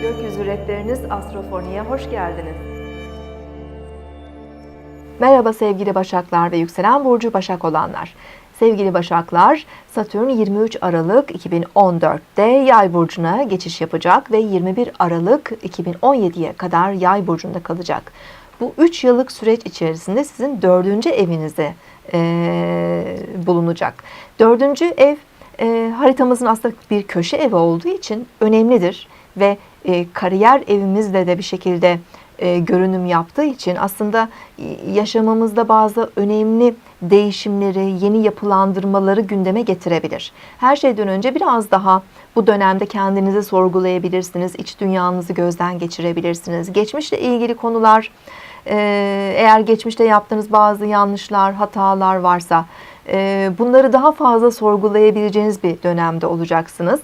Hedefleriniz Astrofoni'ye hoş geldiniz. Merhaba sevgili Başaklar ve yükselen burcu Başak olanlar. Sevgili Başaklar, Satürn 23 Aralık 2014'te Yay burcuna geçiş yapacak ve 21 Aralık 2017'ye kadar Yay burcunda kalacak. Bu 3 yıllık süreç içerisinde sizin dördüncü evinizde eee, bulunacak. Dördüncü ev e, haritamızın aslında bir köşe evi olduğu için önemlidir ve e, kariyer evimizde de bir şekilde e, görünüm yaptığı için aslında e, yaşamımızda bazı önemli değişimleri, yeni yapılandırmaları gündeme getirebilir. Her şeyden önce biraz daha bu dönemde kendinizi sorgulayabilirsiniz, iç dünyanızı gözden geçirebilirsiniz. Geçmişle ilgili konular, e, eğer geçmişte yaptığınız bazı yanlışlar, hatalar varsa e, bunları daha fazla sorgulayabileceğiniz bir dönemde olacaksınız.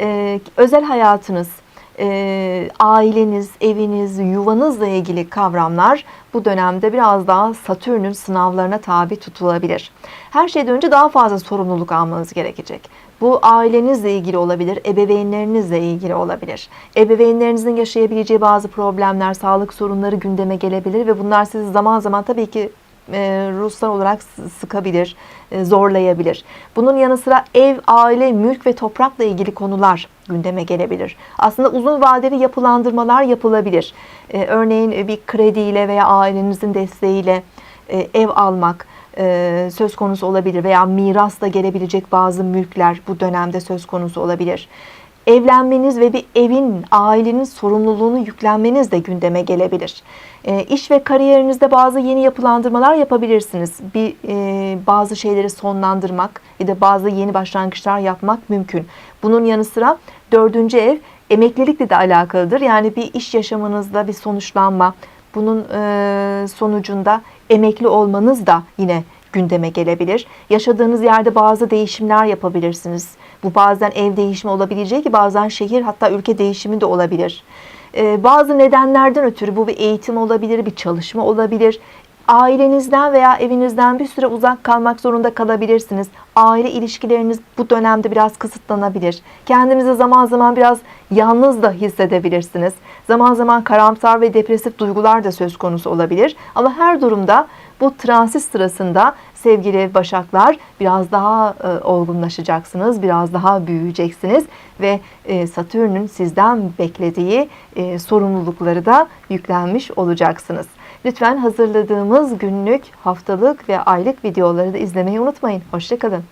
E, özel hayatınız, e, aileniz, eviniz, yuvanızla ilgili kavramlar bu dönemde biraz daha Satürn'ün sınavlarına tabi tutulabilir. Her şeyden önce daha fazla sorumluluk almanız gerekecek. Bu ailenizle ilgili olabilir, ebeveynlerinizle ilgili olabilir. Ebeveynlerinizin yaşayabileceği bazı problemler, sağlık sorunları gündeme gelebilir ve bunlar sizi zaman zaman tabii ki e, ruhsal olarak sıkabilir, e, zorlayabilir. Bunun yanı sıra ev, aile, mülk ve toprakla ilgili konular gündeme gelebilir. Aslında uzun vadeli yapılandırmalar yapılabilir. E, Örneğin e, bir krediyle veya ailenizin desteğiyle e, ev almak e, söz konusu olabilir veya mirasla gelebilecek bazı mülkler bu dönemde söz konusu olabilir evlenmeniz ve bir evin, ailenin sorumluluğunu yüklenmeniz de gündeme gelebilir. E, iş ve kariyerinizde bazı yeni yapılandırmalar yapabilirsiniz. Bir e, bazı şeyleri sonlandırmak ya da bazı yeni başlangıçlar yapmak mümkün. Bunun yanı sıra dördüncü ev emeklilikle de alakalıdır. Yani bir iş yaşamınızda bir sonuçlanma, bunun e, sonucunda emekli olmanız da yine gündeme gelebilir. Yaşadığınız yerde bazı değişimler yapabilirsiniz. Bu bazen ev değişimi olabileceği ki bazen şehir hatta ülke değişimi de olabilir. Ee, bazı nedenlerden ötürü bu bir eğitim olabilir, bir çalışma olabilir. Ailenizden veya evinizden bir süre uzak kalmak zorunda kalabilirsiniz. Aile ilişkileriniz bu dönemde biraz kısıtlanabilir. Kendinizi zaman zaman biraz yalnız da hissedebilirsiniz. Zaman zaman karamsar ve depresif duygular da söz konusu olabilir. Ama her durumda bu transit sırasında sevgili başaklar biraz daha e, olgunlaşacaksınız, biraz daha büyüyeceksiniz ve e, Satürn'ün sizden beklediği e, sorumlulukları da yüklenmiş olacaksınız. Lütfen hazırladığımız günlük, haftalık ve aylık videoları da izlemeyi unutmayın. Hoşçakalın.